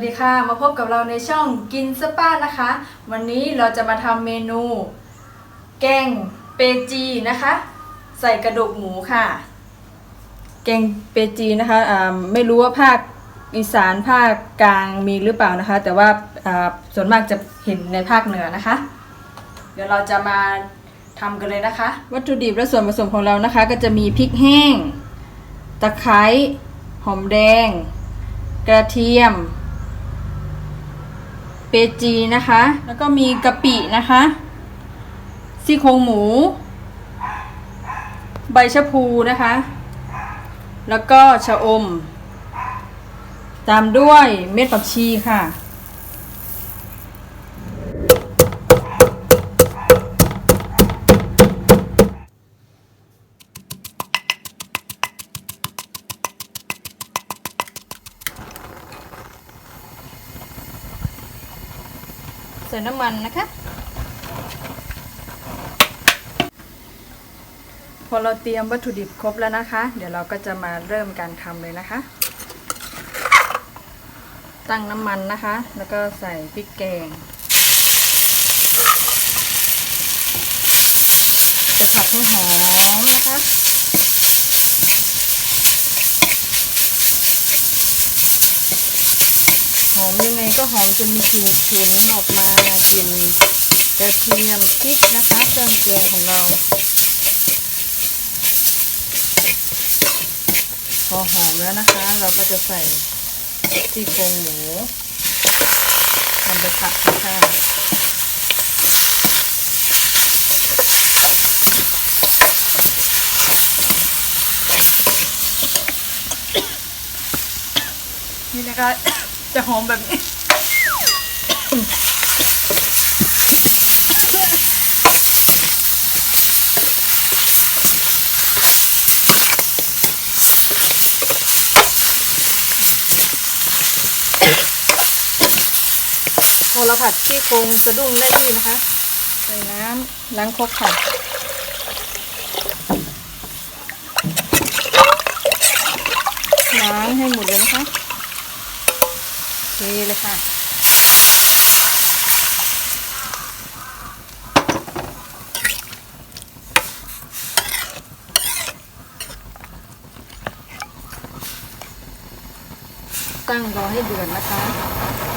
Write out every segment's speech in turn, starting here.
วัสดีค่ะมาพบกับเราในช่องกินสป้านะคะ วันนี้เราจะมาทำเมนู แกงเปจีนะคะ ใส่กระดูกหมูค่ะ แกงเปจีนะคะไม่รู้ว่าภาคอีสานภาคกลางมีหรือเปล่านะคะ แต่ว่าส่วนมากจะเห็นในภาคเหนือนะคะ เดี๋ยวเราจะมาทำกันเลยนะคะ วัตถุดิบและส่วนผสมของเรานะคะ ก็จะมีพริกแห้ง ตะไคร้หอมแดง กระเทียม เปจีนะคะ แล้วก็มีกะปินะคะซี่โครงหมู ใบชะพูนะคะ แล้วก็ชะอม ตามด้วยเม็ดผักชีค่ะ ใส่น้ำมันนะคะ พอเราเตรียมวัตถุดิบครบแล้วนะคะ เดี๋ยวเราก็จะมาเริ่มการทำเลยนะคะ ตั้งน้ำมันนะคะ แล้วก็ใส่พริกแกงจะผัดให้หอมนะคะ หอ มยังไงก็หอมจนมีกลิ่นฉุนออกมากลิ่นกระเทียมพริกนะคะเครื่องแกงของเราพอหอมแล้วนะคะ เราก็จะใส่ที่โครงหมูลงไปผัดค่ะนี่นะคะ จะหอมแบบนี้ อเราผัดที่โครงสะดุ้งได้ที่นะคะ ใส่น้ำล้างครกค่ะล้างให้หมดเลยนะคะเทเลยค่ะ ตั้งรอให้เดือดนะคะ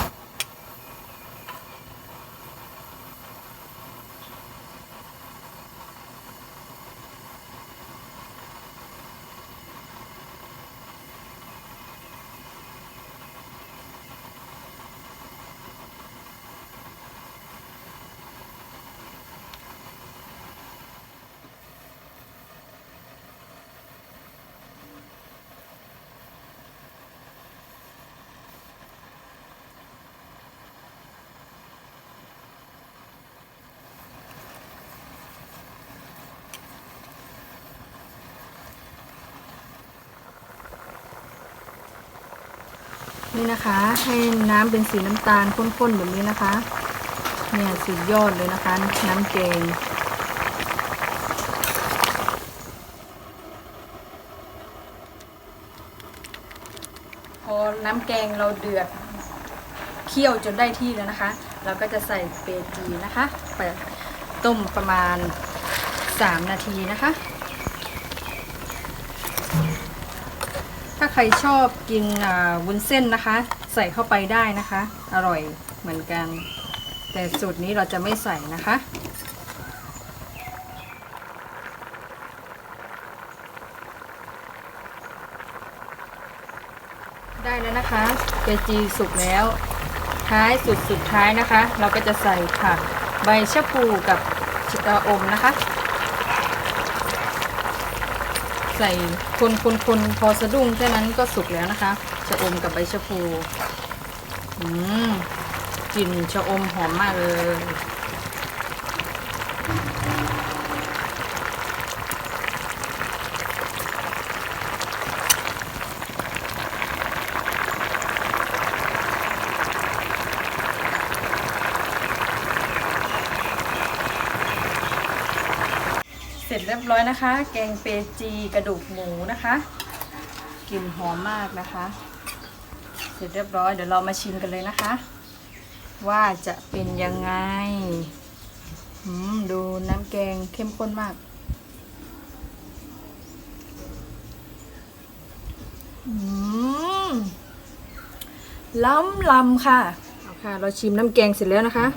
นี่นะคะ ให้น้ำเป็นสีน้ำตาลข้นๆแบบนี้นะคะ เนี่ยสุดยอดเลยนะคะ น้ำแกงพอน้ำแกงเราเดือดเคี่ยวจนได้ที่แล้วนะคะ เราก็จะใส่เปจีนะคะไปต้มประมาณ 3 นาทีนะคะ ถ้าใครชอบกินวุ้นเส้นนะคะ ใส่เข้าไปได้นะคะ อร่อยเหมือนกัน แต่สูตรนี้เราจะไม่ใส่นะคะได้แล้วนะคะเจจีสุกแล้ว ท้ายสุดสุดท้ายนะคะ เราก็จะใส่ผักใบชะพูกับชะอมนะคะ ใส่คนคนคนพอสะดุ้งแค่นั้นก็สุกแล้วนะคะ ชะอมกับใบชะพู อืมกลิ่นชะอมหอมมากเลย จเรียบร้อยนะคะ แกงเปจีกระดูกหมูนะคะกลิ่นหอมมากนะคะ เสร็จเรียบร้อยเดี๋ยวเรามาชิมกันเลยนะคะ ว่าจะเป็นยังไงดูน้ำแกงเข้มข้นมากล้ำลำค่ะเอาค่ะ เราชิมน้ำแกงเสร็จแล้วนะคะ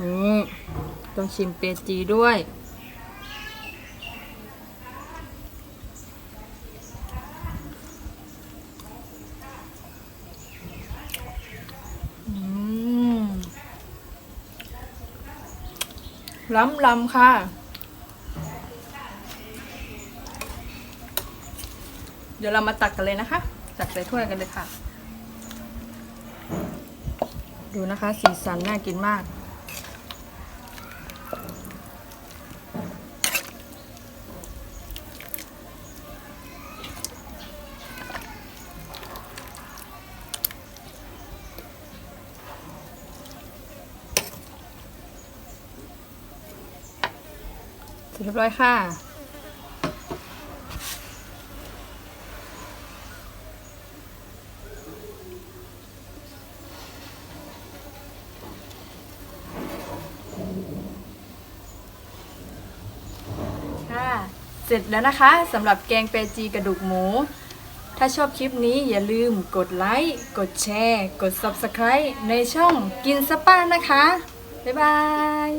นี่ต้องชิมเปจีด้วย ล้ำลำค่ะ เดี๋ยวเรามาตักกันเลยนะคะ ตักใส่ถ้วยกันเลยค่ะ ดูนะคะ สีสันน่ากินมาก เสร็จเรียบร้อยค่ะ ค่ะ เสร็จแล้วนะคะสำหรับแกงเปจีกระดูกหมู ถ้าชอบคลิปนี้อย่าลืมกดไลค์ กดแชร์ กด Subscribe ในช่องกินสป้านะคะ บ๊ายบาย